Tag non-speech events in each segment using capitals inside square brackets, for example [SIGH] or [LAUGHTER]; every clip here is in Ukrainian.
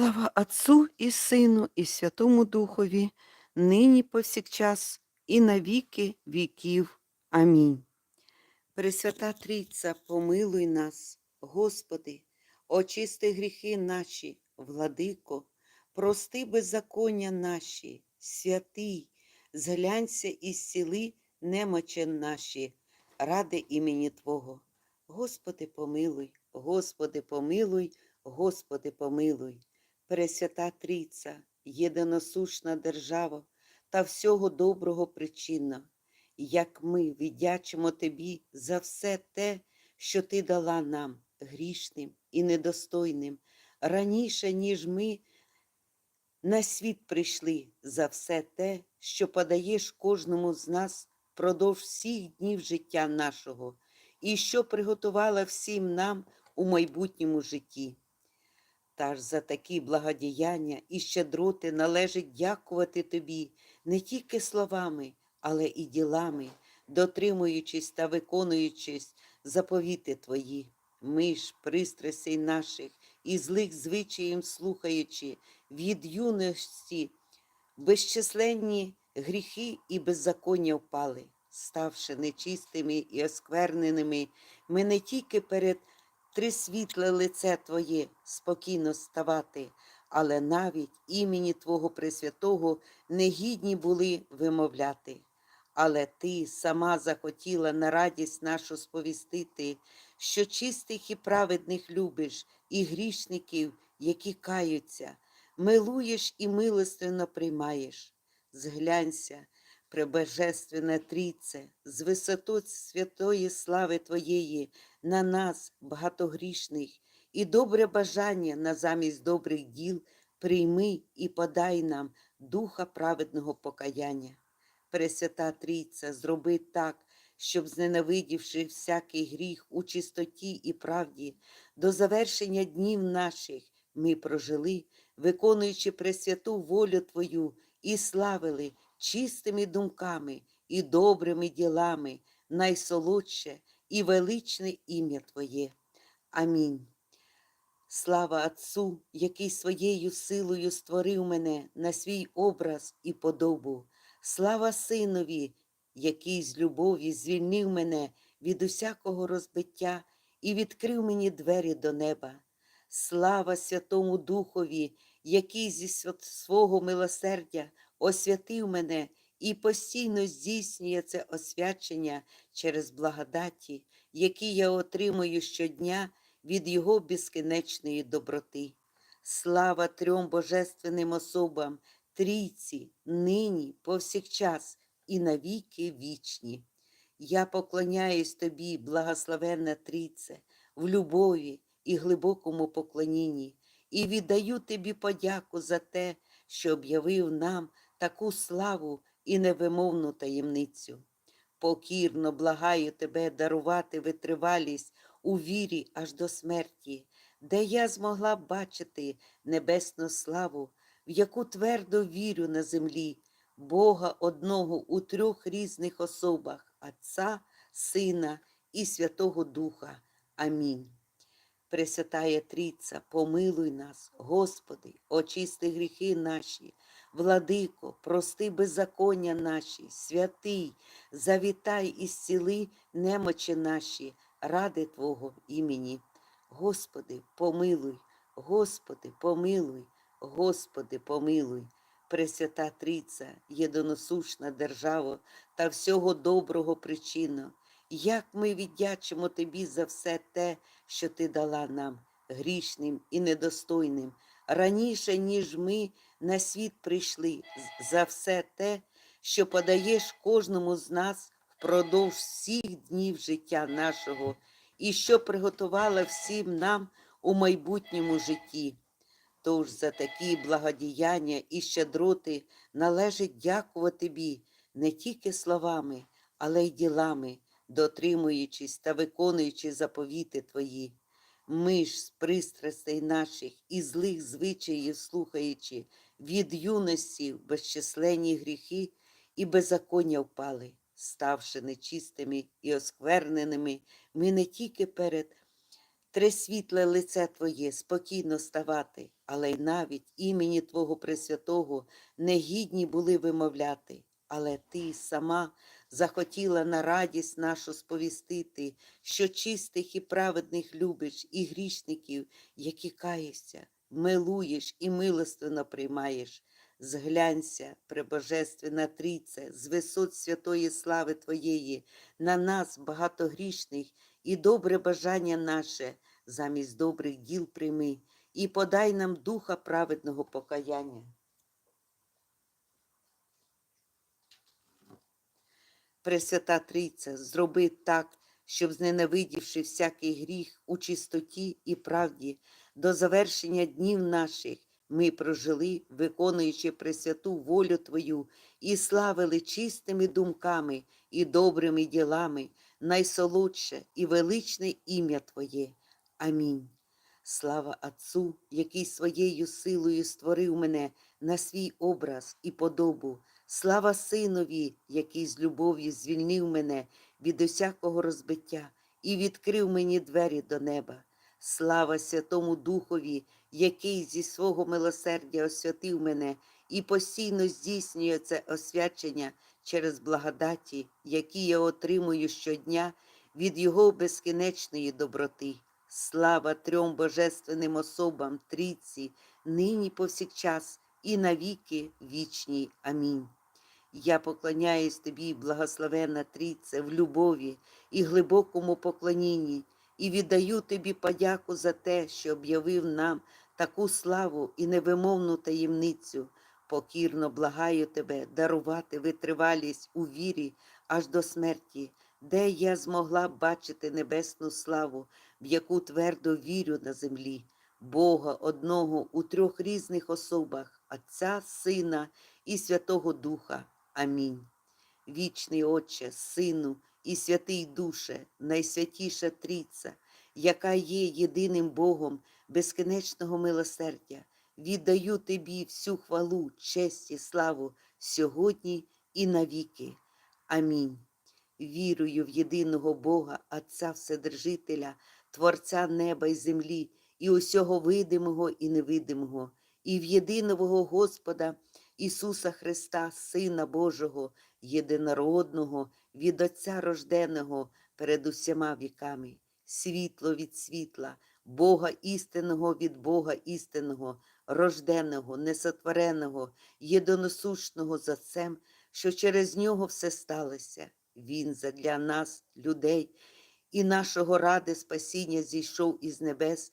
Слава Отцу і Сину, і Святому Духові, нині повсякчас, і на віки віків. Амінь. Пресвята Трійця, помилуй нас, Господи, очисти гріхи наші, владико, прости беззаконня наші, святий, зглянься і зціли немочі наші, ради імені Твого. Господи, помилуй, Господи, помилуй, Господи, помилуй. Пресвята Трійця, єдиносушна держава та всього доброго причина, як ми віддячимо Тобі за все те, що Ти дала нам, грішним і недостойним, раніше, ніж ми на світ прийшли за все те, що подаєш кожному з нас впродовж всіх днів життя нашого, і що приготувала всім нам у майбутньому житті. Та ж за такі благодіяння і щедроти належить дякувати тобі не тільки словами, але і ділами, дотримуючись та виконуючись заповіти твої. Ми ж, пристрастей наших і злих звичаїв слухаючи, від юності безчисленні гріхи і беззаконня впали, ставши нечистими і оскверненими, ми не тільки перед трисвітле лице Твоє спокійно ставати, але навіть імені Твого Пресвятого негідні були вимовляти. Але ти сама захотіла на радість нашу сповістити, що чистих і праведних любиш, і грішників, які каються, милуєш і милостивно приймаєш. Зглянься, пребожественна трійце, з висоту святої слави Твоєї на нас, багатогрішних, і добре бажання на замість добрих діл прийми і подай нам духа праведного покаяння. Пресвята Трійця, зроби так, щоб, зненавидівши всякий гріх у чистоті і правді, до завершення днів наших ми прожили, виконуючи пресвяту волю Твою, і славили чистими думками і добрими ділами найсолодше і величне ім'я Твоє. Амінь. Слава Отцу, який своєю силою створив мене на свій образ і подобу. Слава Синові, який з любові звільнив мене від усякого розбиття і відкрив мені двері до неба. Слава Святому Духові, який зі свого милосердя освятив мене і постійно здійснює це освячення через благодаті, які я отримую щодня від Його безкінечної доброти. Слава трьом божественним особам, трійці, нині, повсякчас і навіки вічні. Я поклоняюсь тобі, благословенна Трійце, в любові і глибокому поклонінні, і віддаю тобі подяку за те, що об'явив нам таку славу і невимовну таємницю. Покірно благаю тебе дарувати витривалість у вірі аж до смерті, де я змогла бачити небесну славу, в яку твердо вірю на землі, Бога одного у трьох різних особах Отця, Сина і Святого Духа. Амінь. Пресвятая Трійця, помилуй нас, Господи, очисти гріхи наші, владико, прости беззаконня наші, святий, завітай і зціли немочі наші, ради Твого імені. Господи, помилуй, Господи, помилуй, Господи, помилуй. Пресвята Трійця, єдиносушна держава та всього доброго причина, як ми віддячимо Тобі за все те, що Ти дала нам, грішним і недостойним, раніше, ніж ми на світ прийшли, за все те, що подаєш кожному з нас впродовж всіх днів життя нашого, і що приготувала всім нам у майбутньому житті. Тож за такі благодіяння і щедроти належить дякувати тобі не тільки словами, але й ділами, дотримуючись та виконуючи заповіти Твої. Ми ж з пристрастей наших і злих звичаїв слухаючи, від юності в безчисленні гріхи і беззаконня впали, ставши нечистими і оскверненими, ми не тільки перед Тресвітле лице Твоє спокійно ставати, але й навіть імені Твого Пресвятого негідні були вимовляти. Але Ти сама захотіла на радість нашу сповістити, що чистих і праведних любиш, і грішників, які каєшся, милуєш і милостивно приймаєш. Зглянься, пребожественна трійце, з висот святої слави Твоєї, на нас, багатогрішних, і добре бажання наше замість добрих діл прийми, і подай нам духа праведного покаяння. Пресвята Трійця, зроби так, щоб, зненавидівши всякий гріх у чистоті і правді, до завершення днів наших ми прожили, виконуючи пресвяту волю Твою, і славили чистими думками і добрими ділами найсолодше і величне ім'я Твоє. Амінь. Слава Отцу, який своєю силою створив мене на свій образ і подобу. Слава Синові, який з любов'ю звільнив мене від усякого розбиття і відкрив мені двері до неба. Слава Святому Духові, який зі свого милосердя освятив мене і постійно здійснює це освячення через благодаті, які я отримую щодня від Його безкінечної доброти. Слава трьом божественним особам Трійці, нині повсякчас і навіки вічні. Амінь. Я поклоняюсь тобі, благословенна Трійце, в любові і глибокому поклонінні, і віддаю тобі подяку за те, що об'явив нам таку славу і невимовну таємницю. Покірно благаю тебе дарувати витривалість у вірі аж до смерті, де я змогла б бачити небесну славу, в яку твердо вірю на землі, Бога одного у трьох різних особах, Отця, Сина і Святого Духа. Амінь. Вічний Отче, Сину і Святий Душе, найсвятіша Трійця, яка є єдиним Богом безкінечного милосердя, віддаю Тобі всю хвалу, честь і славу сьогодні і навіки. Амінь. Вірую в єдиного Бога, Отця Вседержителя, Творця неба і землі, і усього видимого і невидимого, і в єдиного Господа Ісуса Христа, Сина Божого, єдинородного, від Отця рожденого перед усіма віками, світло від світла, Бога істинного від Бога істинного, рожденого, несотвореного, єдиносушного за Отцем, що через нього все сталося. Він задля нас, людей, і нашого ради спасіння зійшов із небес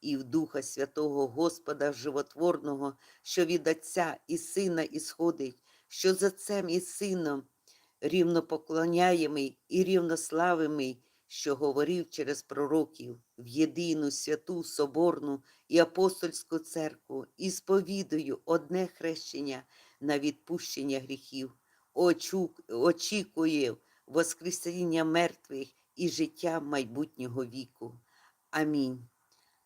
І в Духа Святого Господа Животворного, що від Отця і Сина ісходить, що за Отцем і Сином рівнопоклоняємий і рівнославимий, що говорив через пророків в єдину святу Соборну і апостольську церкву, і сповідую одне хрещення на відпущення гріхів, очікує воскресіння мертвих і життя майбутнього віку. Амінь.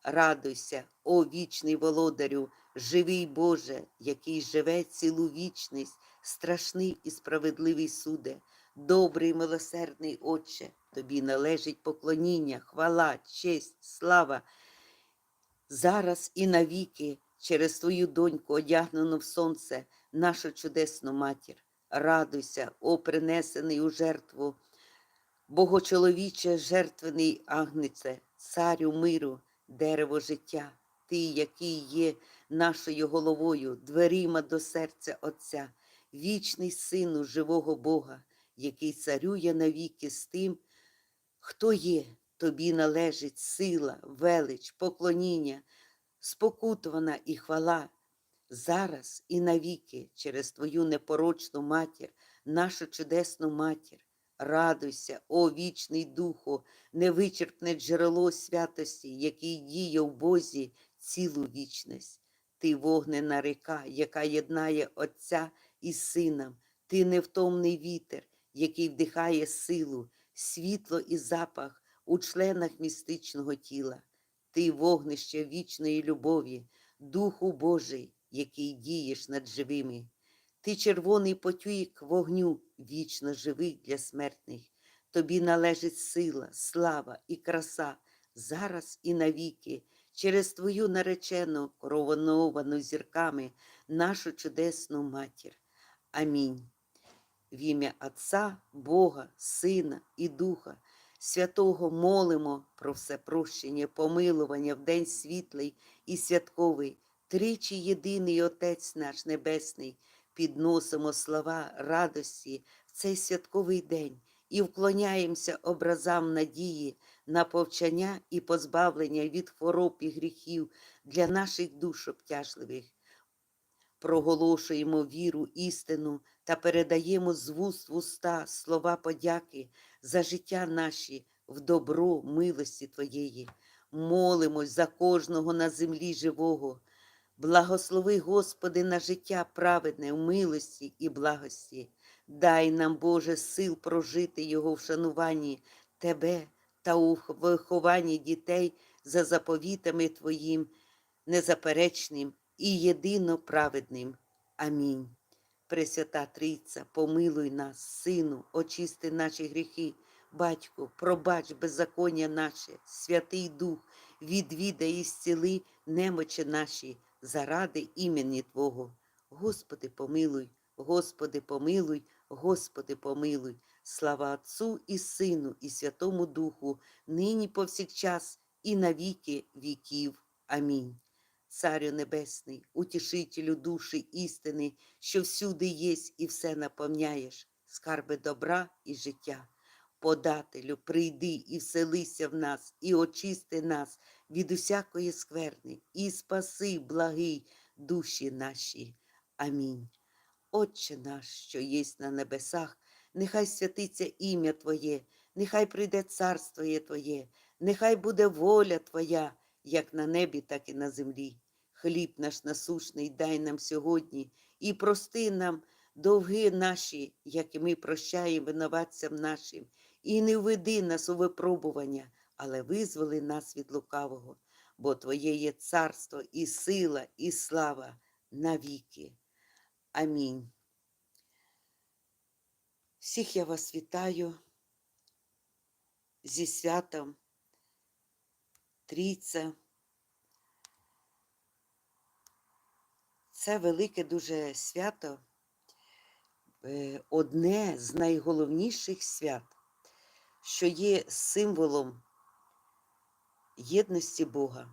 Радуйся, о вічний володарю, живий Боже, який живе цілу вічність, страшний і справедливий суде, добрий милосердний Отче, тобі належить поклоніння, хвала, честь, слава. Зараз і навіки через твою доньку, одягнену в сонце, нашу чудесну матір. Радуйся, о принесений у жертву, Богочоловіче, жертвений агнице, царю миру, дерево життя, ти, який є нашою головою, дверима до серця Отця, вічний сину живого Бога, який царює навіки з тим, хто є, тобі належить сила, велич, поклоніння, спокутувана і хвала. Зараз і навіки через твою непорочну матір, нашу чудесну матір. Радуйся, о вічний Духу, невичерпне джерело святості, який діє в Бозі цілу вічність. Ти вогнена ріка, яка єднає Отця із Сином. Ти невтомний вітер, який вдихає силу, світло і запах у членах містичного тіла. Ти вогнище вічної любові, Духу Божий, який дієш над живими. Ти червоний потік вогню, вічно живий для смертних. Тобі належить сила, слава і краса зараз і навіки, через твою наречену, короновану зірками, нашу чудесну матір. Амінь. В ім'я Отця, Бога, Сина і Духа, Святого молимо про все прощення, помилування в день світлий і святковий, тричі єдиний Отець наш Небесний, підносимо слова радості в цей святковий день і вклоняємося образам надії на повчання і позбавлення від хвороб і гріхів для наших душ обтяжливих. Проголошуємо віру, істину та передаємо з вуст в уста слова подяки за життя наші в добро милості Твоєї. Молимось за кожного на землі живого. Благослови, Господи, на життя праведне в милості і благості. Дай нам, Боже, сил прожити Його в шануванні Тебе та у вихованні дітей за заповітами Твоїм, незаперечним і єдино праведним. Амінь. Пресвята Трійця, помилуй нас, Сину, очисти наші гріхи, Батьку, пробач беззаконня наше, Святий Дух, відвідай і зціли немочі наші заради імені Твого. Господи, помилуй, Господи, помилуй, Господи, помилуй. Слава Отцу і Сину, і Святому Духу, нині повсякчас, і на віки віків. Амінь. Царю Небесний, утішителю душі істини, що всюди єсть і все наповняєш, скарби добра і життя. Подателю, прийди і вселися в нас, і очисти нас від усякої скверни, і спаси, благий, душі наші. Амінь. Отче наш, що єсть на небесах, нехай святиться ім'я Твоє, нехай прийде царство Твоє, нехай буде воля Твоя, як на небі, так і на землі. Хліб наш насушний дай нам сьогодні і прости нам довги наші, як і ми прощаємо винуватцям нашим, і не введи нас у випробування, але визволи нас від лукавого, бо Твоє є царство і сила, і слава навіки. Амінь. Всіх я вас вітаю зі святом Трійця. Це велике дуже свято, е, одне з найголовніших свят, що є символом єдності Бога.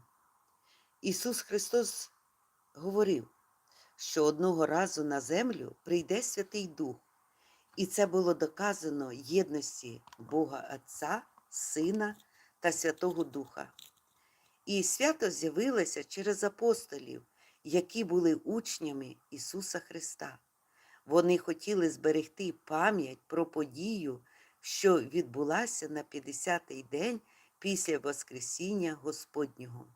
Ісус Христос говорив, що одного разу на землю прийде Святий Дух, і це було доказано єдності Бога Отця, Сина та Святого Духа. І свято з'явилося через апостолів, які були учнями Ісуса Христа. Вони хотіли зберегти пам'ять про подію, що відбулася на 50-й день після Воскресіння Господнього.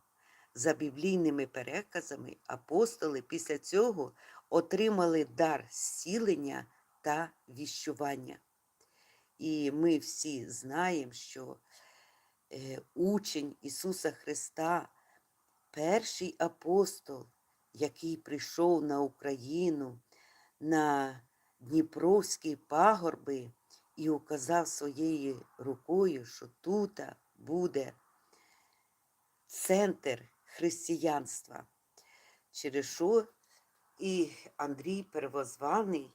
За біблійними переказами апостоли після цього отримали дар зцілення та віщування. І ми всі знаємо, що е, учень Ісуса Христа, перший апостол, який прийшов на Україну, на Дніпровські пагорби і указав своєю рукою, що тут буде центр християнства, через що і Андрій Первозваний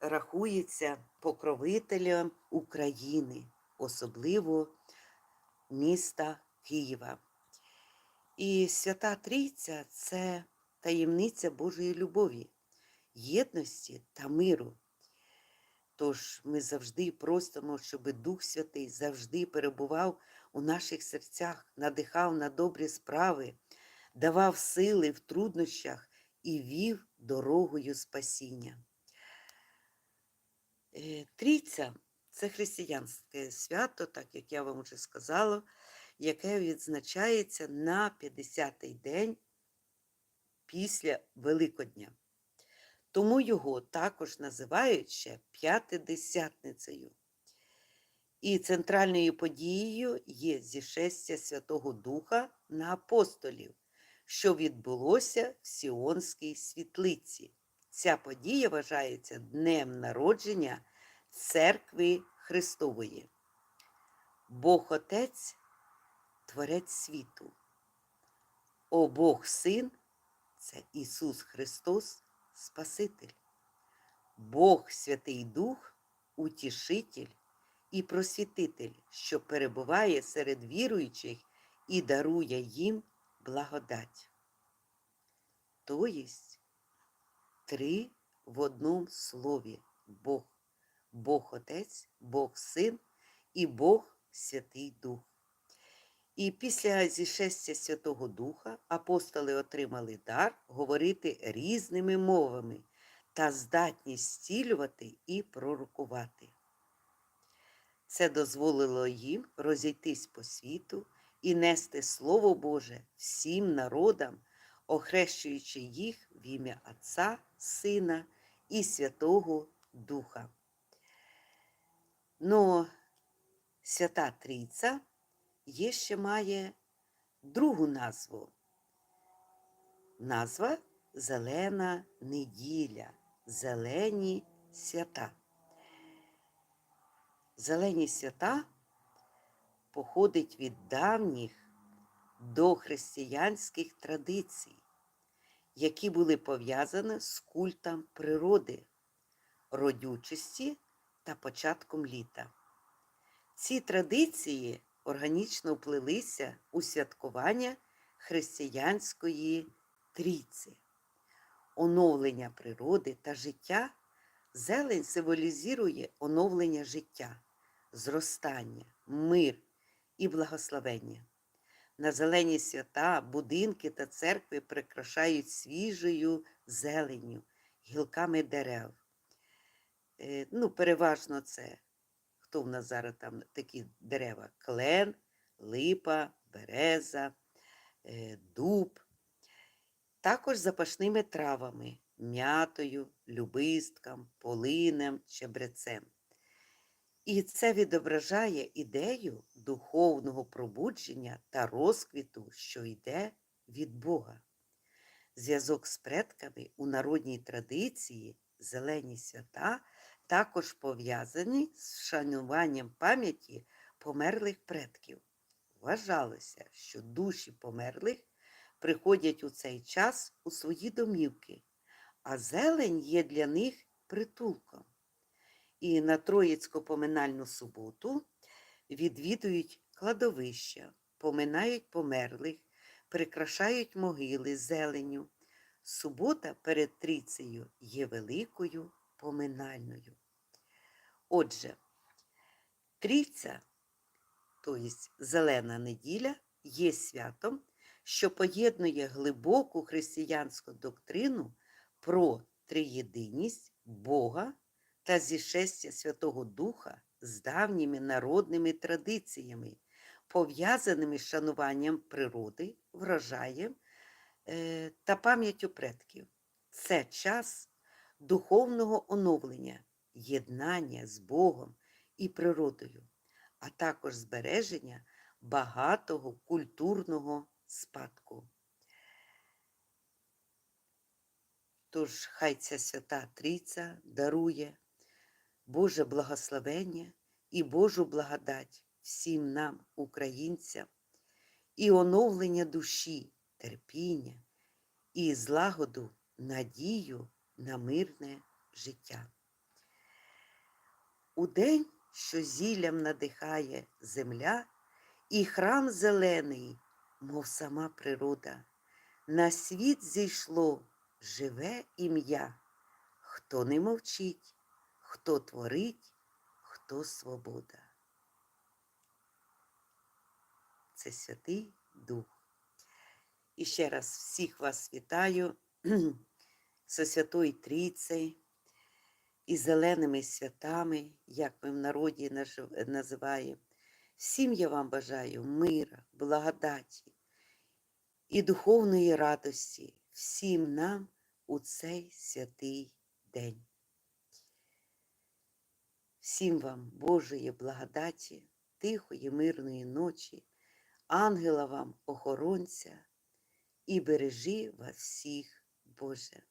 рахується покровителем України, особливо міста Києва. І Свята Трійця це таємниця Божої любові, єдності та миру. Тож ми завжди просимо, щоб Дух Святий завжди перебував у наших серцях, надихав на добрі справи, давав сили в труднощах і вів дорогою спасіння. Е, Трійця це християнське свято, так як я вам вже сказала, яке відзначається на 50-й день після Великодня. Тому його також називають ще П'ятидесятницею. І центральною подією є зішестя Святого Духа на апостолів, що відбулося в Сіонській світлиці. Ця подія вважається днем народження Церкви Христової. Бог Отець Творець світу. О Бог Син це Ісус Христос, Спаситель. Бог Святий Дух, Утішитель і Просвітитель, що перебуває серед віруючих і дарує їм благодать. То єсть три в одному слові Бог, Бог Отець, Бог Син і Бог Святий Дух. І після зішестя Святого Духа апостоли отримали дар говорити різними мовами та здатність зцілювати і пророкувати. Це дозволило їм розійтись по світу і нести Слово Боже всім народам, охрещуючи їх в ім'я Отця, Сина і Святого Духа. Но Свята Трійця є ще має другу назву. Назва Зелена неділя, зелені свята. Зелені свята походить від давніх дохристиянських традицій, які були пов'язані з культом природи, родючості та початком літа. Ці традиції органічно вплилися у святкування християнської трійці, оновлення природи та життя. Зелень символізує оновлення життя, зростання, мир і благословення. На зелені свята будинки та церкви прикрашають свіжою зеленню, гілками дерев. Е, Ну, переважно це хто в нас зараз там такі дерева? Клен, липа, береза, е, дуб. Також запашними травами, м'ятою, любистком, полинем, чебрецем. І це відображає ідею духовного пробудження та розквіту, що йде від Бога. Зв'язок з предками у народній традиції зелені свята також пов'язані з вшануванням пам'яті померлих предків. Вважалося, що душі померлих приходять у цей час у свої домівки, а зелень є для них притулком. І на Троїцьку поминальну суботу відвідують кладовища, поминають померлих, прикрашають могили зеленю. Субота перед трійцею є великою поминальною. Отже, трійця, тобто зелена неділя, є святом, що поєднує глибоку християнську доктрину про триєдиність Бога та зішестя Святого Духа з давніми народними традиціями, пов'язаними з шануванням природи, врожаєм е, та пам'яттю предків. Це час духовного оновлення, єднання з Богом і природою, а також збереження багатого культурного спадку. Тож хай ця свята Трійця дарує Боже благословення і Божу благодать всім нам, українцям, і оновлення душі, терпіння, і злагоду, надію на мирне життя. У день, що зіллям надихає земля, і храм зелений, мов сама природа, на світ зійшло живе ім'я, хто не мовчить, хто творить, хто свобода. Це Святий Дух. І ще раз всіх вас вітаю [CLEARS THROAT] зі Святою Трійцею і зеленими святами, як ми в народі називаємо. Всім я вам бажаю мира, благодаті і духовної радості. всім нам у цей святий день. Всім вам Божої благодаті, тихої, мирної ночі, ангела вам, охоронця, і бережи вас всіх, Боже.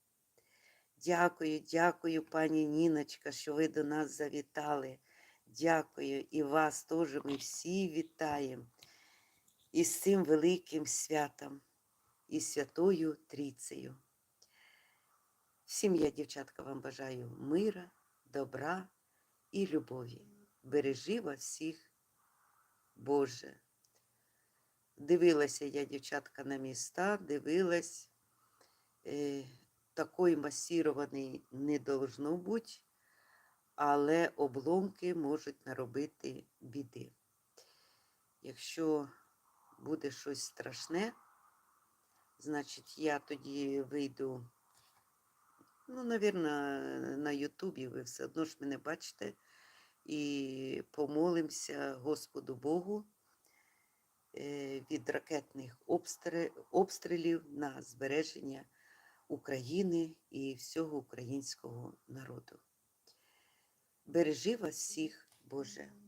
Дякую, дякую, пані Ніночка, що ви до нас завітали. Дякую і вас теж ми всі вітаємо із цим великим святом, і Святою Трійцею. Всім я, дівчатка, вам бажаю мира, добра і любові. Бережи вас всіх, Боже. Дивилася я, дівчатка, на міста, дивилась, е, такої масірованої не должно бути, але обломки можуть наробити біди. Якщо буде щось страшне, значить я тоді вийду, ну, навірно, на Ютубі ви все одно ж мене бачите, і помолимося Господу Богу е, від ракетних обстрілів на збереження України і всього українського народу. Бережи вас всіх, Боже.